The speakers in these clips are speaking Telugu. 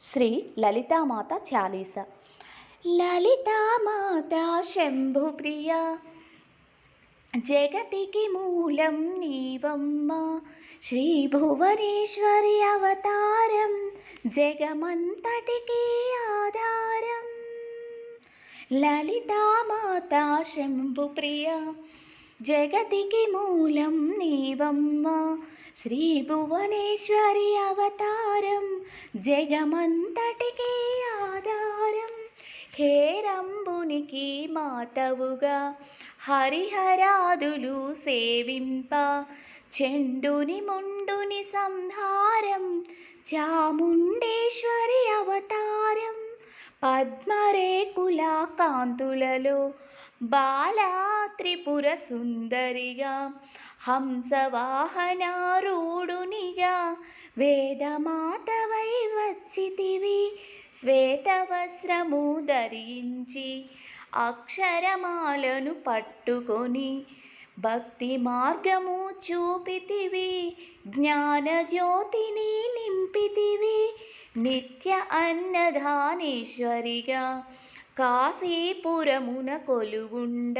శ్రీ లలితామాత చాలీస. లలితామాత శంభుప్రియ జగతికి మూలం నీవమ్మ శ్రీ భువనేశ్వరి అవతారం జగమంతటికి ఆధారం. లలితామాత శంభుప్రియ జగతికి మూలం నీవమ్మ శ్రీ భువనేశ్వరి అవతారం జగమంతటికి ఆధారం. హేరంబునికి మాతవుగా హరిహరాదులు సేవింప. చెండుని ముండుని సంధారం చాముండేశ్వరి అవతారం. పద్మరేకుల కాంతులలో బాలా త్రిపుర సుందరిగా హంసవాహనారూఢునిగా వేదమాతవై వచ్చితివి శ్వేతవస్త్రము ధరించి అక్షరమాలను పట్టుకొని భక్తి మార్గము చూపితివి జ్ఞానజ్యోతిని నింపితివి నిత్య అన్నదానేశ్వరిగా కాశీపురమున కొలువుండ.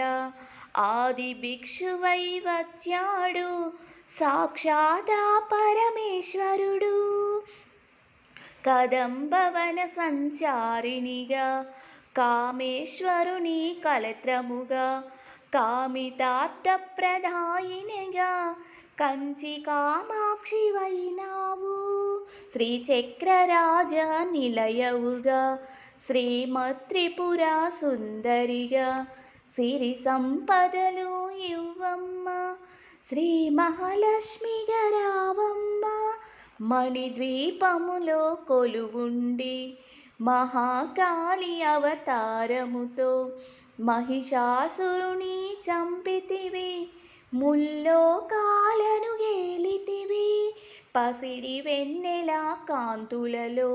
ఆది భిక్షువై వచ్చాడు. సాక్షాదా పరమేశ్వరుడు. కదంబవన సంచారిణిగా కామేశ్వరుని కలత్రముగా కామితార్థ కామితార్థప్రదాయినిగా కంచి కామాక్షి వైనావు. శ్రీచక్రరాజ నిలయవుగా శ్రీమత్రిపుర సుందరిగా సిరి సంపదలు ఇవ్వమ్మ. శ్రీ మహాలక్ష్మిగా రావమ్మ మణిద్వీపములో కొలువుండి మహాకాళి అవతారముతో మహిషాసురుని చంపితివి ముల్లోకాలను గేలితివి పసిడి వెన్నెల కాంతులలో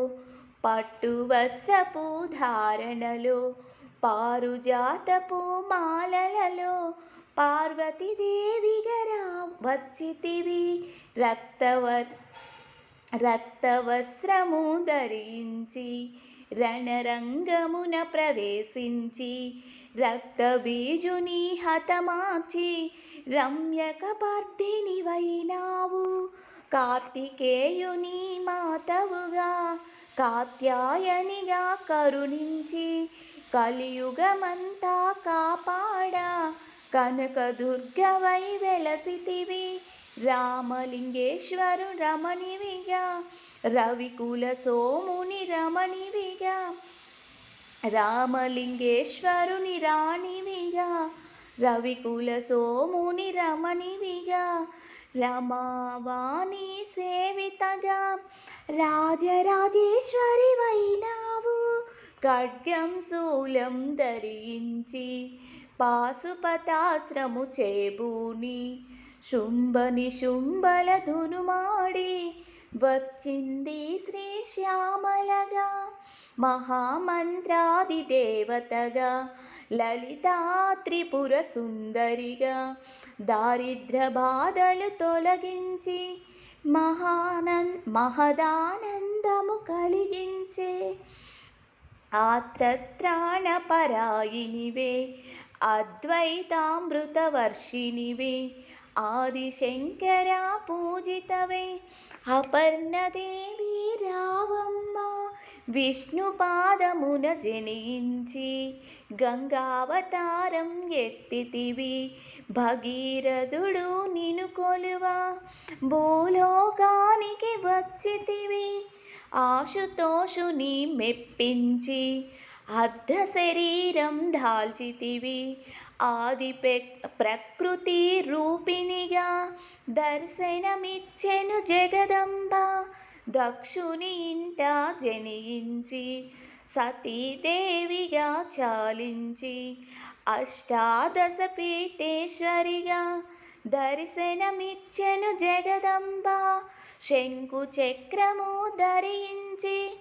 పట్టువస్త్రపు ధారణలో పారుజాతపు మాలలలో పార్వతీదేవిగరా వచ్చితివి. రక్తవర్ రక్తవస్త్రము ధరించి రణరంగమున ప్రవేశించి రక్తబీజుని హతమార్చి రమ్యకపర్దిని వైనావు కార్తికేయుని మాతవుగా కాత్యాయనిగా కరుణించి కలియుగమంతా కాపాడా కనకదుర్గవై వెలసితివి. రామలింగేశ్వరు రమణివిగా రవికుల సోముని రమణివిగా రామలింగేశ్వరుని రాణివిగా రవికుల సోముని రమణివిగా రమావాణి సేవితగా రాజరాజేశ్వరి వైనావు ఖడ్గం శూలం ధరించి పాశుపతాశ్రము చేబూని. శుంభని శుంభల ధునుమాడి వచ్చింది శ్రీ శ్యామలగా. మహామంత్రాది దేవతగా. లలితా త్రిపుర సుందరిగా. దారిద్ర బాధలు తొలగించి మహానం మహదానందము కలిగించే. ఆత్రత్రాణపరాయినివే అద్వైతామృతవర్షిణివే ఆదిశంకర పూజితవే. అపర్ణదేవి రావమ్మ విష్ణుపాదమున జనించి గంగావతారం ఎత్తితివి. భగీరథుడు నిను కొలువ. భూలోకానికి వచ్చితివి. ఆశుతోషుని మెప్పించి అర్ధ శరీరం దాల్చితివి ఆది ప్రకృతి రూపిణిగా దర్శనమిచ్చెను జగదంబ. దక్షుని ఇంట జనించి సతీదేవిగా చాలించి అష్టాదశ పీఠేశ్వరిగా దర్శనమిచ్చెను జగదంబ. శంకు చక్రము ధరించి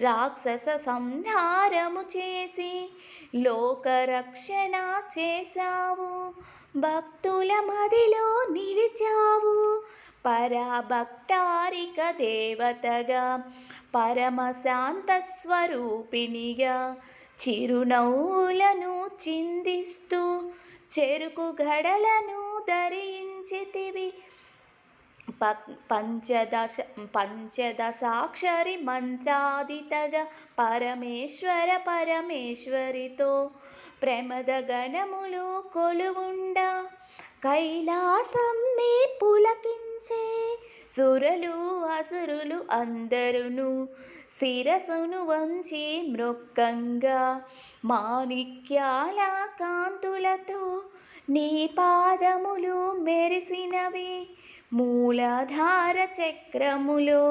రాక్షస సంహారము చేసి లోకరక్షణ చేశావు. భక్తుల మదిలో నిలిచావు. పరాభక్తారిక దేవతగా పరమశాంత స్వరూపిణిగా చిరునవ్వులను చిందిస్తూ చెరుకు గడలను ధరించితివి. ప- పంచదశ పంచదశాక్షరి మంత్రాదితగా పరమేశ్వర పరమేశ్వరితో ప్రమద గణములు కొలువుండా. కైలాసం మీ పులకించే సురలు అసురులు అందరును శిరసును వంచి మృక్కంగా మాణిక్యాల కాంతులతో నీ పాదములు మెరిసినవి. మూలాధార చక్రములో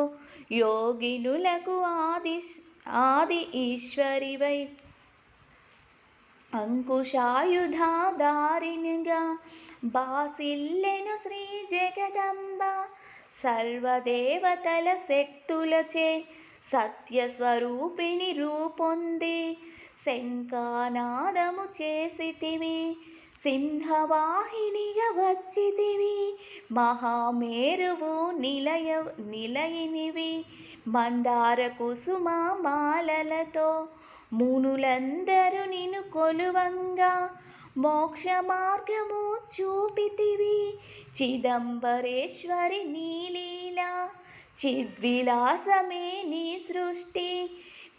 యోగినులకు ఆది ఆది ఈశ్వరివై. అంకుశాయుధాదారినిగా బాసిల్లెను శ్రీ జగదంబ. సర్వదేవతల శక్తులచే సత్యస్వరూపిణి రూపొంది. శంఖానాదము చేసితివి సింహవాహినిగా వచ్చితివి మహామేరువు నిలయ నిలయినివి. మందార కుసుమ మాలలతో మునులందరూ నిన్ను కొలువంగా. మోక్ష మార్గము చూపితివి. చిదంబరేశ్వరి నీలీల చిద్విలాసమే నీ సృష్టి.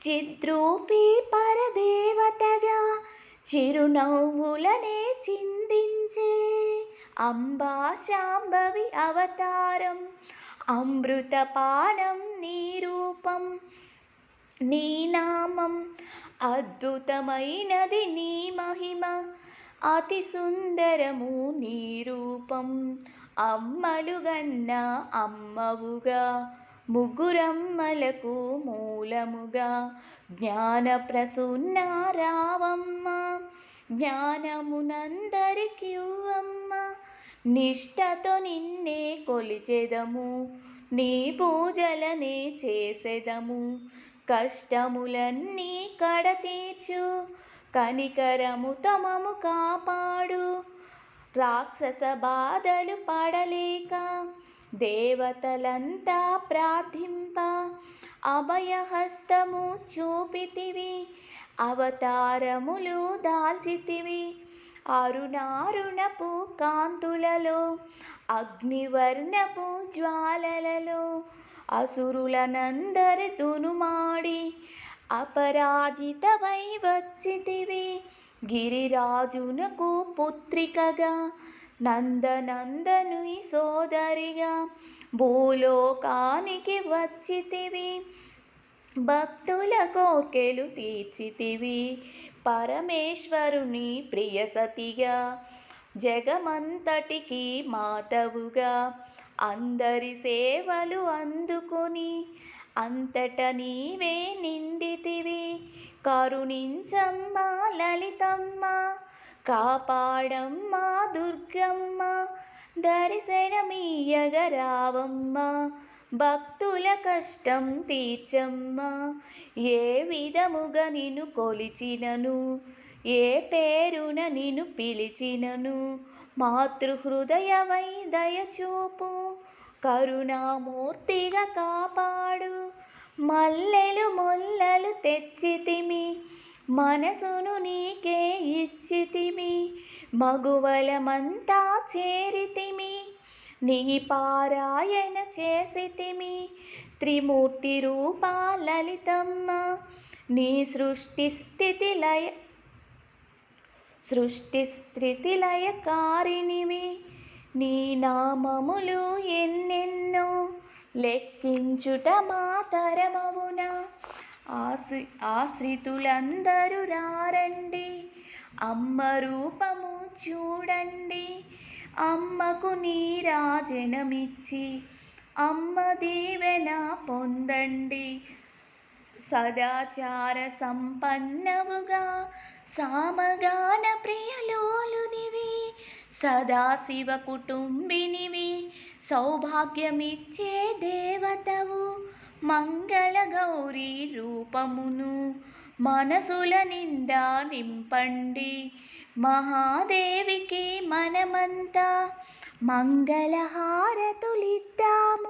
చిద్రూపి పరదేవతగా చిరునవ్వులనే చిందించే అంబా శాంభవి అవతారం. అమృతపానం నీరు నీ నామం అద్భుతమైనది నీ మహిమ అతి సుందరము నీ రూపం అమ్మలుగన్న అమ్మవుగా ముగ్గురమ్మలకు మూలముగా. జ్ఞాన ప్రసూన్న రావమ్మ జ్ఞానమునందరికివ్వమ్మ నిష్టతో నిన్నే కొలిచెదము నీ పూజలనే చేసెదము. కష్టములన్నీ కడతీర్చు. కనికరము తమము కాపాడు. రాక్షస బాధలు పడలేక దేవతలంతా ప్రార్థింప. అభయహస్తము చూపితివి అవతారములు దాల్చితివి. అరుణారుణపు కాంతులలో అగ్నివర్ణపు జ్వాలల అసురులనందరి దునుమాడి అపరాజితమై వచ్చితివి. గిరిరాజునకు పుత్రికగా నందనందనుని సోదరిగా భూలోకానికి వచ్చితివి. భక్తుల కోర్కెలు తీర్చితివి. పరమేశ్వరుని ప్రియసతిగా జగమంతటికి మాతవుగా అందరి సేవలు అందుకొని అంతట నీవే నిండితివి. కరుణించమ్మ లలితమ్మ కాపాడమ్మ దుర్గమ్మ దర్శనమీయగరావమ్మ భక్తుల కష్టం తీర్చమ్మ. ఏ విధముగా నిన్ను కొలిచినను ఏ పేరున నిన్ను పిలిచినను మాతృహృదయమై దయచూపు కరుణామూర్తిగా కాపాడు. మల్లెలు మొల్లలు తెచ్చితిమి. మనసును నీకే ఇచ్చితిమి. మగువలమంతా చేరితిమి. నీ పారాయణ చేసితిమి. త్రిమూర్తి రూపా లలితమ్మ. నీ సృష్టి స్థితి లయ సృష్టి స్థితి లయకారినివి నీ నామములు ఎన్నెన్నో లెక్కించుట మాతరమవున ఆశ్రి ఆశ్రితులందరూ రారండి. అమ్మ రూపము చూడండి. అమ్మకు నీరాజనమిచ్చి అమ్మ దీవెన పొందండి. సదాచార సంపన్నవుగా సామగాన ప్రియలోలునివి సదాశివ కుటుంబినివి సౌభాగ్యమిచ్చే దేవతవు మంగళ గౌరీ రూపమును మనసుల నిండా నింపండి. మహాదేవికి మనమంతా మంగళహారతులిద్దాము.